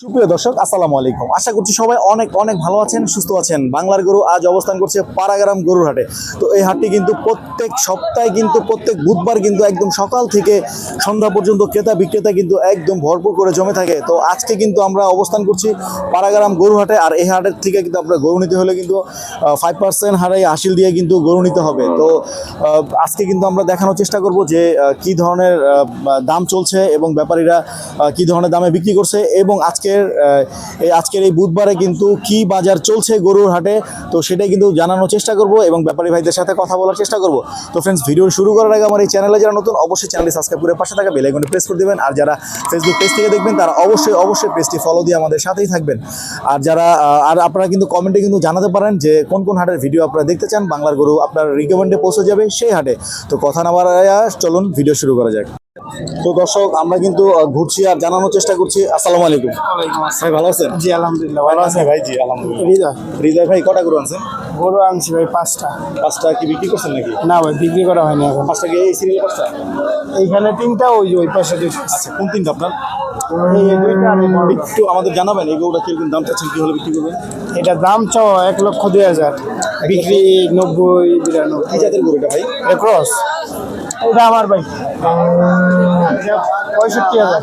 সুপ্রিয় দর্শক, আসসালামু আলাইকুম। আশা করছি সবাই অনেক অনেক ভালো আছেন, সুস্থ আছেন। বাংলার গরু আজ অবস্থান করছে পাড়াগ্রাম গরুর হাটে। তো এই হাটটি কিন্তু প্রত্যেক সপ্তাহে কিন্তু, প্রত্যেক বুধবার কিন্তু একদম সকাল থেকে সন্ধ্যা পর্যন্ত ক্রেতা বিক্রেতা কিন্তু একদম ভরপুর করে জমে থাকে। তো আজকে কিন্তু আমরা অবস্থান করছি পাড়াগ্রাম গরু হাটে, আর এই হাটের থেকে কিন্তু আপনার গরু নিতে হলে কিন্তু ফাইভ পার্সেন্ট হারে আসিল দিয়ে কিন্তু গরু নিতে হবে। তো আজকে কিন্তু আমরা দেখানোর চেষ্টা করব যে কি ধরনের দাম চলছে এবং ব্যাপারীরা কি ধরনের দামে বিক্রি করছে। এবং আজকের এই আজকের এই বুধবারে কিন্তু কি বাজার চলছে গরুর হাটে, তো সেটাই কিন্তু জানানোর চেষ্টা করব এবং ব্যাপারী ভাইদের সাথে কথা বলার চেষ্টা করব। তো ফ্রেন্ডস ভিডিও শুরু করার আগে আমার এই চ্যানেলে যারা নতুন, অবশ্যই চ্যানেলটি সাবস্ক্রাইব করে পাশে থাকা বেল আইকনে প্রেস করে দেবেন। আর যারা ফেসবুক পেজ থেকে দেখবেন, তারা অবশ্যই অবশ্যই পেজটি ফলো দিয়ে আমাদের সাথেই থাকবেন। আর যারা আর আপনারা কিন্তু কমেন্টে কিন্তু জানাতে পারেন যে কোন কোন হাটের ভিডিও আপনারা দেখতে চান। বাংলার গরু আপনার রিকমেন্ডে পৌঁছে যাবে সেই হাটে। তো কথা না বাড়াইয়া চলুন ভিডিও শুরু করা যাক। তো দর্শক আমরা কিন্তু ঘুরছি আর জানানোর চেষ্টা করছি। আসসালামু আলাইকুম। ভাই ভালো আছেন? জি আলহামদুলিল্লাহ ভালো আছেন? ভাই জি আলহামদুলিল্লাহ। হৃদয়। হৃদয় ভাই কটা গরু আনছেন? গরু আনছি ভাই পাঁচটা। পাঁচটা কি বিক্রি করছেন নাকি? না ভাই বিক্রি করা হয়নি এখন। পাঁচটা কি এই সিরিয়াল পাঁচটা? এইখানে তিনটা ওই ওই পাশে আচ্ছা কোন তিনটা আপনার। একটু আমাদের জানাবেন এই গরুটা কীরকম দাম চাচ্ছেন কি হলে বিক্রি করবেন? এটা দাম চাও এক লক্ষ দুই হাজার। বিক্রি নব্বই বিরানব্বই। কি জাতের গরুটা ভাই? ক্রস এটা আমার ভাই। পঁয়ষট্টি হাজার।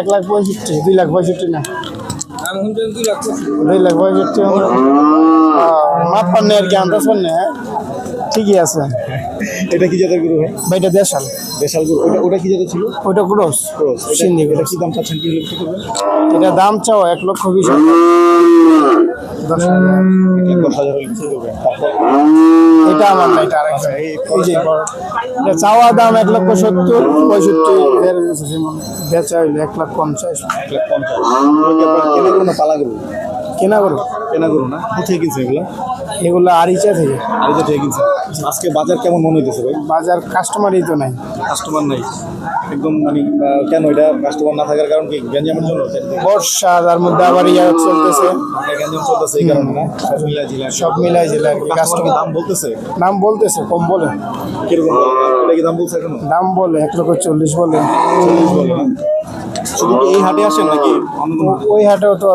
এক লাখ পঁয়ষট্টি দুই লাখ পঁয়ষট্টি না? দুই লাখ পঁয়ষট্টি মাপ পান্নে আর কি আন্দাজ পান্নে হ্যাঁ? ঠিকই আছে। এটা কি জাতের গরু ভাই? ভাই এটা দেশাল। দেশাল গরু। ওটা ওটা কি জাতের ছিল? ওইটা ক্রস ক্রস। সিন্ধি এটা কি দাম চাচ্ছেন কি বিক্রি করবেন? এটা দাম চাও এক লক্ষ বিশ এটা আমার না এটা আরেকটা এই যে চাওয়া দাম এক লক্ষ সত্তর পঁয়ষট্টি বেচা হইল এক লাখ পঞ্চাশ। এক লাখ পঞ্চাশ। কেনা করুন পালা গরু? কেনা করো কেনা করো না? কোথায় কিনছে এগুলো? এগুলো আরিচা থেকে আরিচা থেকে কিনছে। আজকে বাজার কেমন মনে হইতেছে ভাই? বাজার কাস্টমারই তো নাই। কাস্টমার নাই। একদম মানে কেন এটা কাস্টমার না থাকার কারণ কি? গ্যাঞ্জামের জন্য বর্ষা তার মধ্যে আবার ইয়া চলতেছে। গ্যাঞ্জাম চলতেছে এই কারণে না? সব মিলাই জেলা সব মিলাই জেলা কাস্টমার নাম কাস্টমার দাম বলতেছে? নাম বলতেছে কম বলে। কীরকম এটা কি দাম বলছে এখনও? দাম বলে এক লক্ষ চল্লিশ বলে। চল্লিশ বলে। শুধু কি এই হাটে আসেন নাকি? ওই হাটেও তো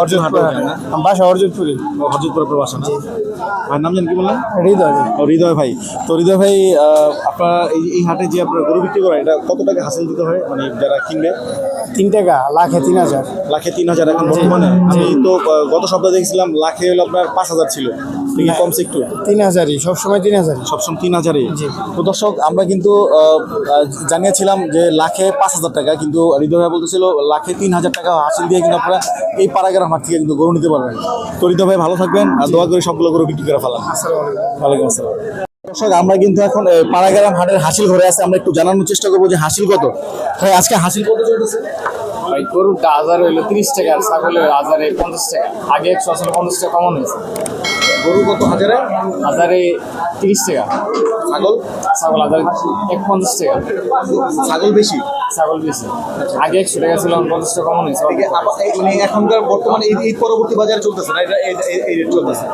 অর্জুন হাটে না? বাসা আপনার না? নাম জানেন কি বললেন? হৃদয়। ও হৃদয় ভাই। তো হৃদয় ভাই আপনার এই এই হাটে যে আপনার গরু বিক্রি করেন এটা কত টাকা হাসিল দিতে হয়? মানে যারা কিনবে? তিন টাকা লাখে তিন হাজার। লাখে তিন হাজার এখন বর্তমানে। আমি তো গত সপ্তাহে দেখছিলাম লাখে হলো আপনার পাঁচ হাজার ছিল। কমছে একটু। তিন হাজারই সবসময় তিন হাজারই। সবসময় তিন হাজারে জি। তো দর্শক আমরা কিন্তু জানিয়েছিলাম যে লাখে পাঁচ হাজার টাকা কিন্তু হৃদয় ভাই বলতেছিল লাখে তিন হাজার টাকা হাসিল দিয়ে কিন্তু আপনারা এই পাড়াগ্রাম হাট থেকে কিন্তু গরু নিতে পারবেন। তো হৃদয় ভাই ভালো থাকবেন আর দোয়া করে সবগুলো গরু বিক্রি করে ফেলান। ওয়ালাইকুম আসসালাম। দর্শক আমরা কিন্তু এখন পাড়াগ্রাম হাটের হাসিল ঘরে আছে। আমরা একটু জানানোর চেষ্টা করব যে হাসিল কত? ভাই আজকে হাসিল কত চলতেছে? ভাই গরুটা হাজার হইল তিরিশ টাকা আর ছাগল হইল হাজারে পঞ্চাশ টাকা। আগে একশো আসলে পঞ্চাশ টাকা কমন হয়েছে। গরু কত? হাজারে? হাজারে তিরিশ টাকা। ছাগল? ছাগল হাজারে এক পঞ্চাশ টাকা। ছাগল বেশি? ছাগল বেশি। আগে একশো টাকা ছিল পঞ্চাশ টাকা কমন হয়েছে। মানে এখনকার বর্তমানে এই ঈদ পরবর্তী বাজারে চলতেছে না? এটা এই- রেট চলতেছে।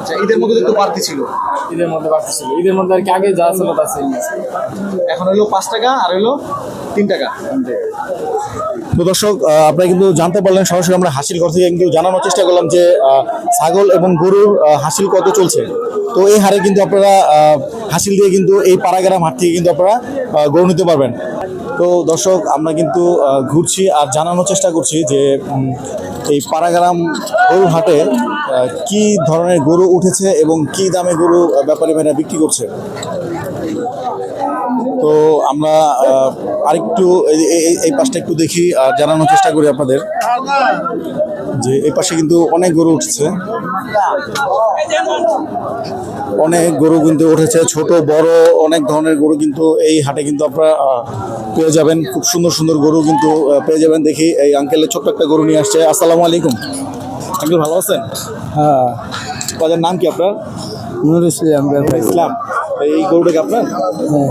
আচ্ছা ঈদের মধ্যে তো বাড়তি ছিল। ঈদের মধ্যে বাড়তি ছিল। ঈদের মধ্যে আর কি আগে যা ছিল তা সেম এখন হলো পাঁচ টাকা আর হলো তিন টাকা। তো দর্শক আপনারা কিন্তু জানতে পারলেন, সরাসরি আমরা হাসিল ঘর থেকে কিন্তু জানানোর চেষ্টা করলাম যে ছাগল এবং গরুর হাসিল কত চলছে। তো এই হারে কিন্তু আপনারা হাসিল দিয়ে কিন্তু এই পাড়াগ্রাম হাট থেকে কিন্তু আপনারা গরু নিতে পারবেন। তো দর্শক, আমরা কিন্তু ঘুরছি আর জানানোর চেষ্টা করছি যে এই পাড়াগ্রাম গরু হাটে কি ধরনের গরু উঠেছে এবং কি দামে গরু ব্যাপারী ভাইরা বিক্রি করছে। তো আমরা আরেকটু এই- পাশটা একটু দেখি আর জানানোর চেষ্টা করি আপনাদের যে এই পাশে কিন্তু অনেক গরু উঠছে। অনেক গরু কিন্তু উঠেছে ছোট বড় অনেক ধরনের গরু কিন্তু এই হাটে কিন্তু আপনারা পেয়ে যাবেন। খুব সুন্দর সুন্দর গরু কিন্তু পেয়ে যাবেন দেখি এই আঙ্কেলের ছোট্ট একটা গরু নিয়ে আসছে। আসসালামু আলাইকুম। আঙ্কেল ভালো আছেন? হ্যাঁ। বাজার নাম কি আপনার? নুর ইসলাম ইসলাম। এই গরুটা কি আপনার? হ্যাঁ।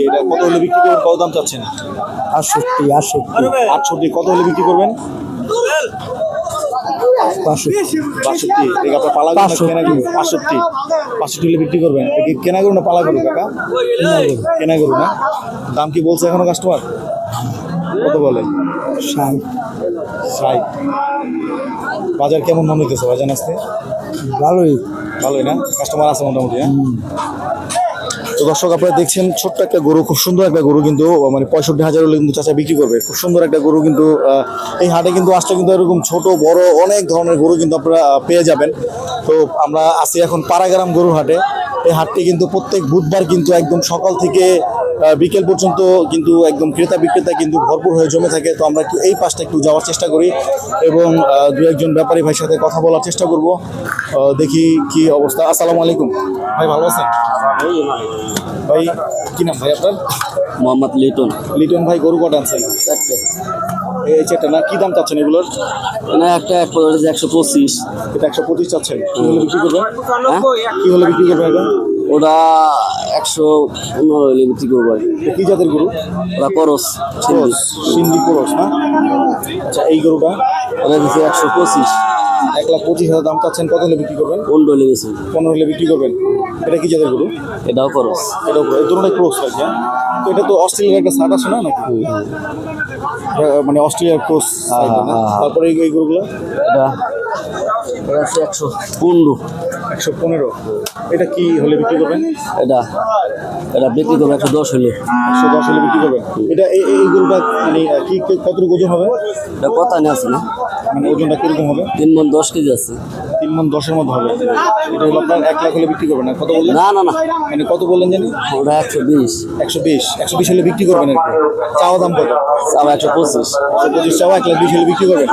এটা কত হলে বিক্রি করবেন? কত দাম চাচ্ছেন? আটষট্টি আটষট্টি। আটষট্টি কত হলে বিক্রি করবেন? বাষট্টি। আপনার পালা গরু কেনা গরু? হলে বিক্রি করবেন। এটা কেনা গরু না পালা গরু কাকা? কেনা গরু না? দাম কি বলছে এখনও কাস্টমার কত বলে? ষাট। ষাট। বাজার কেমন মনে হইতেছে? বাজার আসতে ভালোই। ভালোই না? কাস্টমার আছে মোটামুটি হ্যাঁ? তো দর্শক, আপনারা দেখছেন ছোট্ট একটা গরু, খুব সুন্দর একটা গরু কিন্তু মানে পঁয়ষট্টি হাজার হলে কিন্তু চাচা বিক্রি করবে। খুব সুন্দর একটা গরু কিন্তু এই হাটে কিন্তু আসলে কিন্তু এরকম ছোট, বড় অনেক ধরনের গরু কিন্তু আপনারা পেয়ে যাবেন। তো আমরা আছি এখন পাড়াগ্রাম গরুর হাটে। এই হাটটি কিন্তু প্রত্যেক বুধবার কিন্তু একদম সকাল থেকে বিকেল পর্যন্ত কিন্তু একদম ক্রেতা বিক্রেতা কিন্তু ভরপুর হয়ে জমে থাকে তো আমরা একটু এই পাশটা একটু যাওয়ার চেষ্টা করি এবং দু একজন ব্যাপারী ভাইয়ের সাথে কথা বলার চেষ্টা করব। দেখি কি অবস্থা। আসসালামু আলাইকুম। ভাই ভালো আছেন? ভাই কি নাম ভাই আপনার? মোহাম্মদ লিটন। লিটন ভাই গরু কটা আনছেন? চারটে। এই চারটা না কি দাম চাচ্ছেন এগুলোর? মানে একটা এক একশো পঁচিশ। এটা একশো পঁচিশ চাচ্ছেন। কি হলে বিক্রি করবেন? হ্যাঁ? কি হলে বিক্রি করবেন এটা ওটা একশো পনেরো হলে বিক্রি করব আর কি। জাতের গরু? ওটা করস সিন্ধি। ক্রস না? আচ্ছা এই গরুটা? ওটা দিচ্ছে একশো পঁচিশ। এক লাখ পঁচিশ হাজার দাম চাচ্ছেন কত হলে বিক্রি করবেন? পনেরো হলে গেছে পনেরো হলে বিক্রি করবেন। এটা কি জাতের গরু? এটাও করস। এটা এই দুটোটাই ক্রস আছে হ্যাঁ? তো এটা তো অস্ট্রেলিয়ার একটা শার্ট আছে না নাকি? মানে অস্ট্রেলিয়ার ক্রস হ্যাঁ, হ্যাঁ। তারপরে এই গরুগুলো? এটা একশো পনেরো। একশো পনেরো। এটা কি হলে বিক্রি করবেন? এটা এটা বিক্রি করব একশো দশ হলে। একশো দশ হলে বিক্রি করবেন। এটা এই গরুটা মানে কি কতটুকু ওজন হবে? এটা কথা নিয়ে আছে না মানে ওজনটা কীরকম হবে? তিন মন দশ কেজি আছে। তিন মন দশের মধ্যে হবে। এটা হলো আপনার এক লাখ হলে বিক্রি করবেন না কত বললেন? না না না। মানে কত বললেন জানি? ওটা একশো বিশ। একশো বিশ। একশো বিশ হলে বিক্রি করবেন আর চাওয়া দাম কত? আবার একশো পঁচিশ। একশো পঁচিশ চাওয়া এক লাখ বিশ হলে বিক্রি করবেন।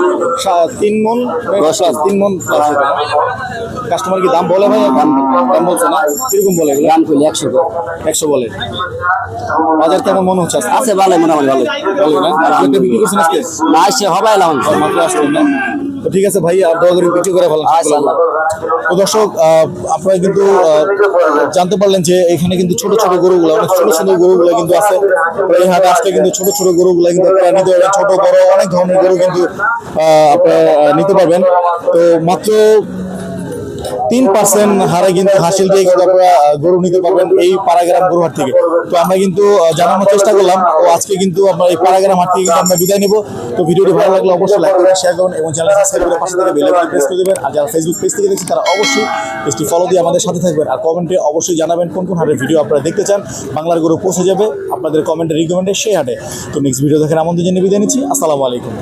তিন মন দশ প্লাস তিন মন কাস্টমার কি দাম বলে ভাই দাম দাম বলছে না? কীরকম বলে এগুলো? গ্রাম করলে একশো করে একশো বলে। বাজার কেমন মনে হচ্ছে আছে ভালো মোটামুটি ভালো ভালো না? একটা বিক্রি করছেন আজকে? না আসছে হবে এলাম মাত্র আসলেন না? তো ঠিক আছে ভাই আর দয়া করে বিক্রি করে আল্লাহ। তো দর্শক আপনারা কিন্তু জানতে পারলেন যে এখানে কিন্তু ছোট ছোট গরুগুলো অনেক ছোট ছোট গরুগুলো কিন্তু আছে। এই হাটে আসলে কিন্তু ছোট ছোট গরুগুলো কিন্তু আপনারা নিতে পারবেন। ছোট বড় অনেক ধরনের গরু কিন্তু আপনারা নিতে পারবেন। তো মাত্র তিন পার্সেন্ট হারে কিন্তু হাসিল দিয়ে কিন্তু আপনারা গরু নিতে পারবেন এই পাড়াগ্রাম গরু হাট থেকে। তো আমরা কিন্তু জানানোর চেষ্টা করলাম তো আজকে কিন্তু আমরা এই পাড়াগ্রাম হাট থেকে আমরা বিদায় নিব। তো ভিডিওটি ভালো লাগলে অবশ্যই লাইক করবেন শেয়ার করুন এবং চ্যানেল সাবস্ক্রাইব করে পাশে থেকে বেল প্রেস করে দেবেন। আর যারা ফেসবুক পেজ থেকে দেখছেন, তারা অবশ্যই পেজটি ফলো দিয়ে আমাদের সাথে থাকবেন। আর কমেন্টে অবশ্যই জানাবেন কোন কোন হাটের ভিডিও আপনারা দেখতে চান। বাংলার গরু পৌঁছে যাবে আপনাদের কমেন্টে রিকমেন্ডে সেই হাটে। তো নেক্সট ভিডিও দেখেন আমন্ত্রণ জানিয়ে বিদায় নিচ্ছি। আসসালামু আলাইকুম।